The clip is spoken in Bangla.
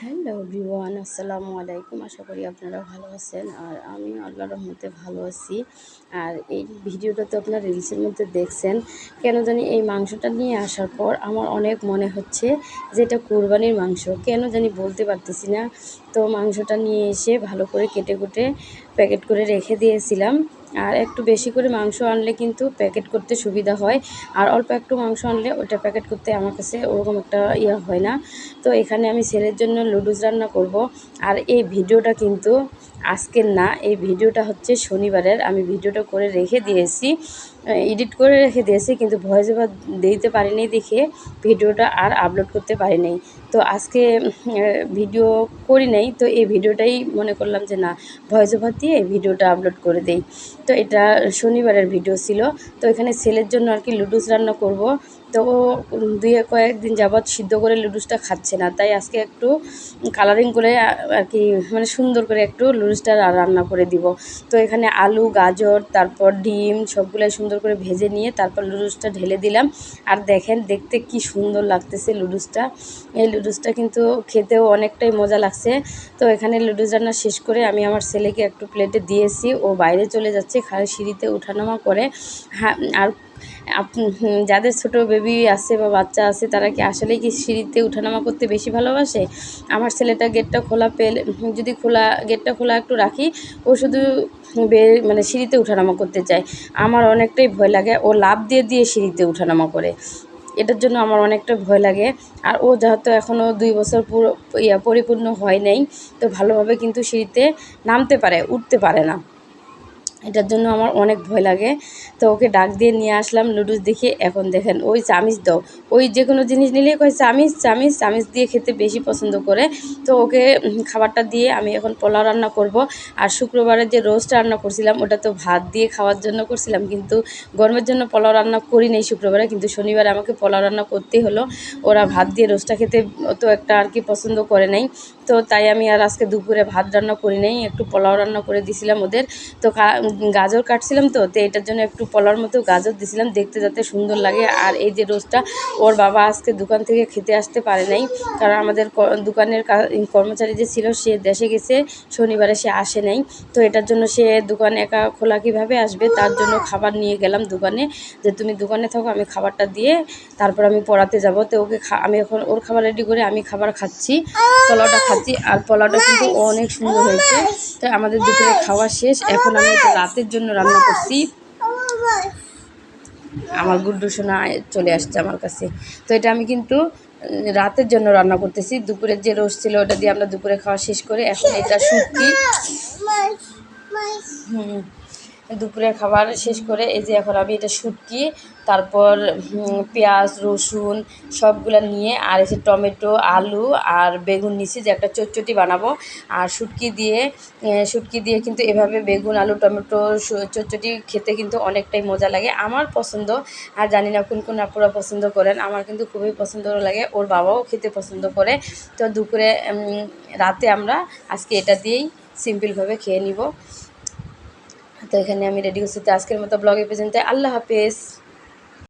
হ্যালো এভরিওয়ান, আসসালামু আলাইকুম। আশা করি আপনারা ভালো আছেন আর আমি আল্লাহর রহমতে ভালো আছি। আর এই ভিডিওটা তো আপনার রিলসের মধ্যে দেখছেন। কেন জানি এই মাংসটা নিয়ে আসার পর আমার অনেক মনে হচ্ছে যে এটা কোরবানির মাংস। কেন জানি বলতে পারতেছি না। তো মাংসটা নিয়ে এসে ভালো করে কেটে কুটে প্যাকেট করে রেখে দিয়েছিলাম। আর একটু বেশি করে মাংস আনলে কিন্তু প্যাকেট করতে সুবিধা হয়। আর অল্প একটু মাংস আনলে ওটা প্যাকেট করতে আমার কাছে ওরকম একটা ইয়ে হয় না। তো এখানে আমি ছেলের জন্য লুডুস রান্না করব। আর এই ভিডিওটা কিন্তু আজকের না, এই ভিডিওটা হচ্ছে শনিবারের। আমি ভিডিওটা করে রেখে দিয়েছি। এডিট করে রেখে দিয়েছি, কিন্তু ভয়েস ওভার দিতে পারিনি দেখে ভিডিওটা আর আপলোড করতে পারি নাই তো আজকে ভিডিও করি নাই, তো এই ভিডিওটাই মনে করলাম যে না ভয়েস ওভার দিয়ে ভিডিওটা আপলোড করে দেই। তো এটা শনিবারের ভিডিও ছিল, তো এখানে ছেলের জন্য আর কি লুডুস রান্না করব। তো ও দুই কয়েকদিন যাবৎ সিদ্ধ করে লুডুসটা খাচ্ছে না, তাই আজকে একটু কালারিং করে আর কি মানে সুন্দর করে একটু লুডুসটা রান্না করে দিব। তো এখানে আলু, গাজর, তারপর ডিম, সবগুলাই সুন্দর করে ভেজে নিয়ে তারপর লুডুসটা ঢেলে দিলাম। আর দেখেন দেখতে কি সুন্দর লাগতেছে লুডুসটা এই লুডুসটা কিন্তু খেতেও অনেকটাই মজা লাগছে। তো এখানে লুডুস রান্না শেষ করে আমি আমার ছেলেকে একটু প্লেটে দিয়েছি। ও বাইরে চলে যাচ্ছে খালি সিঁড়িতে উঠানামা করে। হ্যাঁ আর যাদের ছোট বেবি আছে বা বাচ্চা আছে, তারা কি আসলেই কি সিঁড়িতে উঠানামা করতে বেশি ভালোবাসে? আমার ছেলেটা গেটটা খোলা পেলে যদি খোলা, গেটটা খোলা একটু রাখি, ও শুধু মানে সিঁড়িতে উঠানামা করতে চায়। আমার অনেকটাই ভয় লাগে, ও লাভ দিয়ে দিয়ে সিঁড়িতে উঠানামা করে। এটার জন্য আমার অনেকটা ভয় লাগে। আর ও যেহেতু এখনও দুই বছর পুরো, ইয়া, পরিপূর্ণ হয় নাই, তো ভালোভাবে কিন্তু সিঁড়িতে নামতে পারে, উঠতে পারে না। এটার জন্য আমার অনেক ভয় লাগে। তো ওকে ডাক দিয়ে নিয়ে আসলাম লুডুস দেখে এখন দেখেন, ওই চামিচ দাও। ওই যে কোনো জিনিস নিলেই কয়, চামিচ চামিচ চামিচ দিয়ে খেতে বেশি পছন্দ করে। তো ওকে খাবারটা দিয়ে আমি এখন পোলাও রান্না করব। আর শুক্রবারের যে রোস্ট রান্না করছিলাম, ওটা তো ভাত দিয়ে খাওয়ার জন্য করছিলাম, কিন্তু গরমের জন্য পোলাও রান্না করি নেই শুক্রবারে, কিন্তু শনিবারে আমাকে পোলাও রান্না করতেই হলো। ওরা ভাত দিয়ে রোস্টটা খেতে তো একটা আর কি পছন্দ করে নেই। তো তাই আমি আর আজকে দুপুরে ভাত রান্না করি নেই, একটু পোলাও রান্না করে দিছিলাম ওদের। তো গাজর কাটছিলাম তো তো এটার জন্য একটু পলার মতো গাজর দিছিলাম, দেখতে যাতে সুন্দর লাগে। আর এই যে রোজটা ওর বাবা আজকে দোকান থেকে খেতে আসতে পারে নাই, কারণ আমাদের দোকানের কর্মচারী যে ছিল, সে দেশে গেছে, শনিবারে সে আসে নাই। তো এটার জন্য সে দোকান একা খোলা কীভাবে আসবে, তার জন্য খাবার নিয়ে গেলাম দোকানে। যে তুমি দোকানে থাকো, আমি খাবারটা দিয়ে তারপর আমি পড়াতে যাব। তো ওকে আমি এখন ওর খাবার রেডি করে আমি খাবার খাচ্ছি, পোলাওটা খাচ্ছি। আর পোলাওটা কিন্তু অনেক সুন্দর হয়েছে। তো আমাদের দুপুরে খাওয়া শেষ, এখন আমি রাতের জন্য রান্না করছি। আমার গুড্ডু সোনা চলে আসছে আমার কাছে। তো এটা আমি কিন্তু রাতের জন্য রান্না করতেছি। দুপুরের যে রোজ ছিল ওটা দিয়ে আমরা দুপুরে খাওয়া শেষ করে এখন এটা শুটকি। হুম। দুপুরের খাবার শেষ করে এই যে এখন আমি এটা শুটকি, তারপর পেঁয়াজ, রসুন সবগুলো নিয়ে আর এসে টমেটো, আলু আর বেগুন নিছি যে একটা চটচটি বানাবো। আর শুটকি দিয়ে শুটকি দিয়ে কিন্তু এভাবে বেগুন, আলু, টমেটো চটচটি খেতে কিন্তু অনেকটাই মজা লাগে। আমার পছন্দ, আর জানি না কোন কোন আপুরা পছন্দ করেন, আমার কিন্তু খুবই পছন্দ লাগে, ওর বাবাও খেতে পছন্দ করে। তো দুপুরে রাতে আমরা আজকে এটা দিয়েই সিম্পলভাবে খেয়ে নিব। তো এখানে আমি রেডি করছি আজকের মতো ব্লগে পর্যন্ত আল্লাহ হাফেজ।